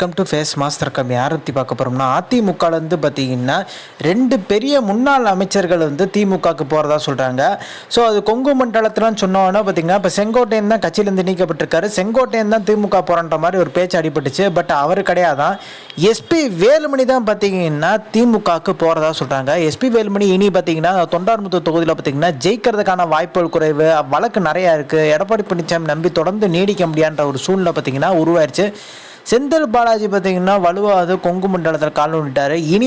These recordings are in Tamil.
Welcome to face master come. யாரை பற்றி பார்க்க போகிறோம்னா அதிமுகலேருந்து பார்த்தீங்கன்னா ரெண்டு பெரிய முன்னாள் அமைச்சர்கள் வந்து திமுகவுக்கு போகிறதா சொல்கிறாங்க ஸோ அது கொங்கு மண்டலத்திலாம் சொன்னோன்னா பார்த்தீங்கன்னா இப்போ செங்கோட்டையன் தான் கட்சியிலேருந்து நீக்கப்பட்டிருக்காரு. செங்கோட்டையன் தான் திமுக போகிறன்ற மாதிரி ஒரு பேச்சு அடிபட்டுச்சு. பட் அவர் கிடையாதான். எஸ்பி வேலுமணி தான் பார்த்தீங்கன்னா திமுகவுக்கு போகிறதா சொல்கிறாங்க எஸ்பி வேலுமணி இனி பார்த்தீங்கன்னா தொண்டார்முத்து தொகுதியில் பார்த்தீங்கன்னா ஜெயிக்கிறதுக்கான வாய்ப்புகள் குறைவு வழக்கு நிறையா இருக்குது எடப்பாடி பழனிசாமி நம்பி தொடர்ந்து நீடிக்க முடியான்ற ஒரு சூழ்நிலை பார்த்தீங்கன்னா உருவாயிருச்சு. செந்தில் பாலாஜி பார்த்தீங்கன்னா வலுவாது கொங்கு மண்டலத்தில் கால் விட்டார் இனி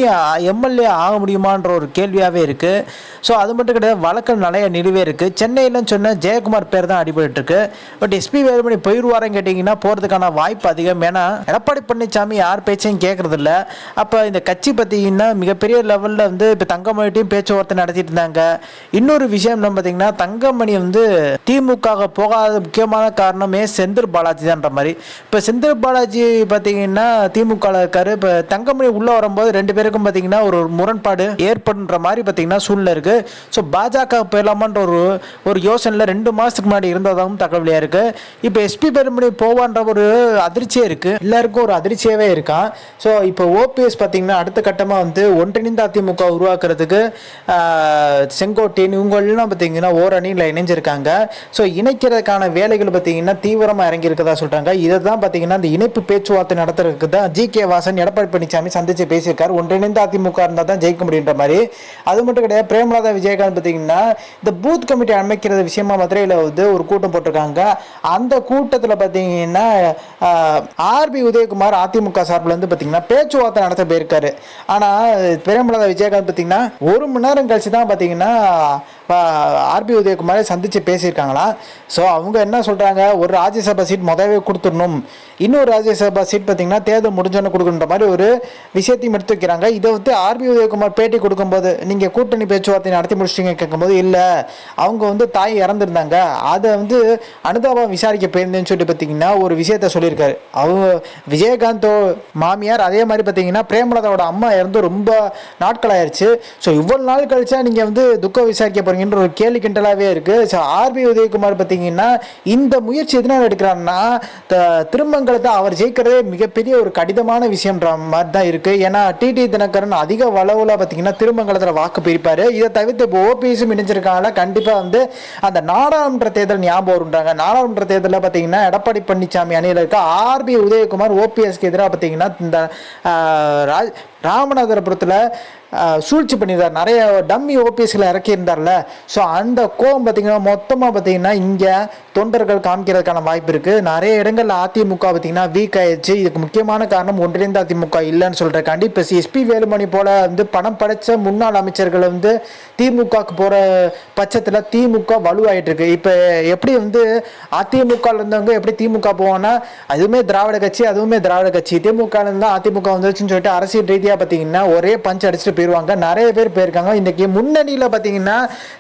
எம்எல்ஏ ஆக முடியுமான்ற ஒரு கேள்வியாகவே இருக்குது ஸோ அது மட்டும் கிடையாது வழக்கு நிறைய நிலுவே இருக்குது சென்னையிலன்னு சொன்ன ஜெயக்குமார் பேர் தான் அடிபட்டுருக்கு பட் எஸ்பி வேலுமணி போயிடுவாரன்னு கேட்டிங்கன்னா போகிறதுக்கான வாய்ப்பு அதிகம். ஏன்னா எடப்பாடி பழனிசாமி யார் பேச்சையும் கேட்குறதில்ல அப்போ இந்த கட்சி பார்த்தீங்கன்னா மிகப்பெரிய லெவலில் வந்து இப்போ தங்கமணிட்டையும் பேச்சுவார்த்தை நடத்திட்டு இருந்தாங்க. இன்னொரு விஷயம் என்ன பார்த்தீங்கன்னா தங்கமணி வந்து திமுக போகாத முக்கியமான காரணமே செந்தில் பாலாஜி தான்ற மாதிரி. இப்போ செந்தில் பாலாஜி பார்த்தீங்கன்னா திமுகவில் இருக்காரு. இப்போ தங்கமணி உள்ளே வரும்போது ரெண்டு பேருக்கும் பார்த்தீங்கன்னா ஒரு முரண்பாடு ஏற்படுன்ற மாதிரி பார்த்தீங்கன்னா சூழ்நிலை இருக்குது ஸோ பாஜக போயிடலாமான்ற ஒரு ஒரு யோசனையில் ரெண்டு மாதத்துக்கு முன்னாடி இருந்ததாகவும் தகவலியாக இருக்குது இப்போ எஸ்பி பெருமணி போவான்ற ஒரு அதிர்ச்சியே இருக்குது எல்லாருக்கும் ஒரு அதிர்ச்சியாகவே இருக்கான் ஸோ இப்போ ஓபிஎஸ் பார்த்தீங்கன்னா அடுத்த கட்டமாக வந்து ஒன்றிணைந்த அதிமுக உருவாக்குறதுக்கு ஆஹ், செங்கோட்டையன் இவங்கெல்லாம் பார்த்தீங்கன்னா ஓரணியில் இணைஞ்சிருக்காங்க. ஸோ இணைக்கிறதுக்கான வேலைகள் பார்த்தீங்கன்னா தீவிரமாக இறங்கி இருக்கதா சொல்கிறாங்க இதை தான் பார்த்தீங்கன்னா இந்த இணைப்பு பேச்சுவார்த்தை நடத்துறதுக்கு தான் ஜி கே வாசன் எடப்பாடி பழனிசாமி சந்திச்சு பேசியிருக்காரு. ஒன்றிணைந்த அதிமுக இருந்தால் தான் ஜெயிக்க முடியுன்ற மாதிரி. அது மட்டும் கிடையாது பிரேமலதா விஜயகாந்த் பார்த்தீங்கன்னா இந்த பூத் கமிட்டி அமைக்கிறது விஷயமா மதுரையில் வந்து ஒரு கூட்டம் போட்டிருக்காங்க. அந்த கூட்டத்தில் பார்த்தீங்கன்னா ஆர்பி உதயகுமார் அதிமுக சார்பில் வந்து பார்த்தீங்கன்னா பேச்சுவார்த்தை நடத்த போயிருக்காரு. ஆனால் பிரேமலதா விஜயகாந்த் பார்த்தீங்கன்னா ஒரு மணி நேரம் கழிச்சு தான் பார்த்தீங்கன்னா ஆர்பி உதயகுமாரை சந்தித்து பேசியிருக்காங்களாம் ஸோ அவங்க என்ன சொல்கிறாங்க ஒரு ராஜ்யசபா சீட் முதவே கொடுத்துடணும். இன்னொரு ராஜ்யசபா சீட் பார்த்தீங்கன்னா தேர்தல் முடிஞ்சோன்னு கொடுக்குன்ற மாதிரி ஒரு விஷயத்தையும் எடுத்து வைக்கிறாங்க. இதை வந்து ஆர்பி உதயகுமார் பேட்டி கொடுக்கும்போது நீங்கள் கூட்டணி பேச்சுவார்த்தை நடத்தி முடிச்சிட்டீங்க கேட்கும்போது இல்லை அவங்க வந்து தாய் இறந்துருந்தாங்க. அதை வந்து அனுதாபம் விசாரிக்க போயிருந்தேன்னு சொல்லிட்டு பார்த்தீங்கன்னா ஒரு விஷயத்த சொல்லியிருக்காரு. அவங்க விஜயகாந்தோ மாமியார் அதே மாதிரி பார்த்தீங்கன்னா பிரேமலதாவோட அம்மா இறந்து ரொம்ப நாட்கள் ஆயிடுச்சு ஸோ இவ்வளோ நாள் கழிச்சா நீங்கள் வந்து துக்கம் விசாரிக்க போகிறீங்க போறீங்கன்ற ஒரு கேள்வி கிண்டலாகவே இருக்குது ஸோ ஆர்பி உதயகுமார் பார்த்தீங்கன்னா இந்த முயற்சி எதனால் எடுக்கிறாருன்னா த- திருமங்கலத்தை அவர் ஜெயிக்கிறதே மிகப்பெரிய ஒரு கடிதமான விஷயம்ன்ற மாதிரி தான் இருக்குது ஏன்னா டிடி தினகரன் அதிக வளவில் பார்த்தீங்கன்னா திருமங்கலத்தில் வாக்கு பிரிப்பார். இதை தவிர்த்து இப்போ ஓபிஎஸும் இணைஞ்சிருக்காங்கள கண்டிப்பாக வந்து அந்த நாடாளுமன்ற தேர்தல் ஞாபகம் வருன்றாங்க நாடாளுமன்ற தேர்தலில் பார்த்தீங்கன்னா எடப்பாடி பழனிசாமி அணியில் இருக்க ஆர்பி உதயகுமார் ஓபிஎஸ்க்கு எதிராக பார்த்தீங்கன்னா இந்த ராஜ் ராமநாதபுரத்தில் சூழ்ச்சி பண்ணியிருந்தார். நிறைய டம்மி ஓபிஎஸ்களை இறக்கியிருந்தார்ல. ஸோ அந்த கோவம் பார்த்தீங்கன்னா மொத்தமாக பார்த்தீங்கன்னா இங்கே தொண்டர்கள் காமிக்கிறதுக்கான வாய்ப்பு இருக்குது நிறைய இடங்களில் அதிமுக பார்த்தீங்கன்னா வீக் ஆயிடுச்சு. இதுக்கு முக்கியமான காரணம் ஒன்றிணைந்த அதிமுக இல்லைன்னு சொல்கிறக்காண்டி இப்போ எஸ்பி வேலுமணி போல வந்து பணம் படைச்ச முன்னாள் அமைச்சர்கள் வந்து திமுகவுக்கு போகிற பட்சத்தில் திமுக வலுவாயிட்டிருக்கு இப்போ எப்படி வந்து அதிமுகவில் இருந்தவங்க எப்படி திமுக போவோன்னா அதுவுமே திராவிட கட்சி அதுவுமே திராவிட கட்சி. திமுக இருந்தால் அதிமுக வந்துச்சுன்னு சொல்லிட்டு அரசியல் ரீதியாக பார்த்தீங்கன்னா ஒரே பஞ்ச் அடிச்சுட்டு போயிடுவாங்க நிறைய பேர் போயிருக்காங்க. இன்னைக்கு முன்னணியில் பார்த்தீங்கன்னா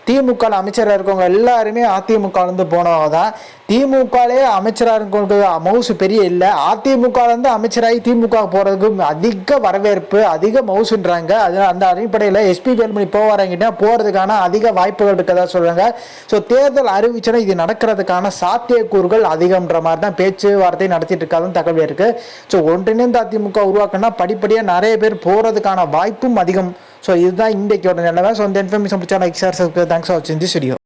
திமுக அமைச்சராக இருக்கவங்க எல்லாருமே அதிமுக இருந்து போனவங்க தான். திமுகலே அமைச்சராக இருக்கவங்களுக்கு மவுசு பெரிய இல்லை. அதிமுகலேருந்து அமைச்சராகி திமுக போகிறதுக்கு அதிக வரவேற்பு அதிக மவுசுன்றாங்க. அது அந்த அடிப்படையில் எஸ்பி வேலுமணி போவாரங்கிட்ட போகிறதுக்கான அதிக வாய்ப்புகள் இருக்கதா சொல்கிறாங்க ஸோ தேர்தல் அறிவிச்சனா இது நடக்கிறதுக்கான சாத்தியக்கூறுகள் அதிகம்ன்ற மாதிரி தான் பேச்சுவார்த்தை நடத்திட்டு இருக்காதுன்னு தகவல் இருக்குது ஸோ ஒன்றிணைந்த அதிமுக உருவாக்கினா படிப்படியாக நிறைய பேர் போகிறதுக்கான வாய்ப்பும் அதிகம். ஸோ இதுதான் இன்றைக்கோட நிலைமை. ஸோ இந்த இன்ஃபர்மேஷன் பிடிச்சா லைக் சார் தேங்க்ஸ் ஃபார் வாட்சிங்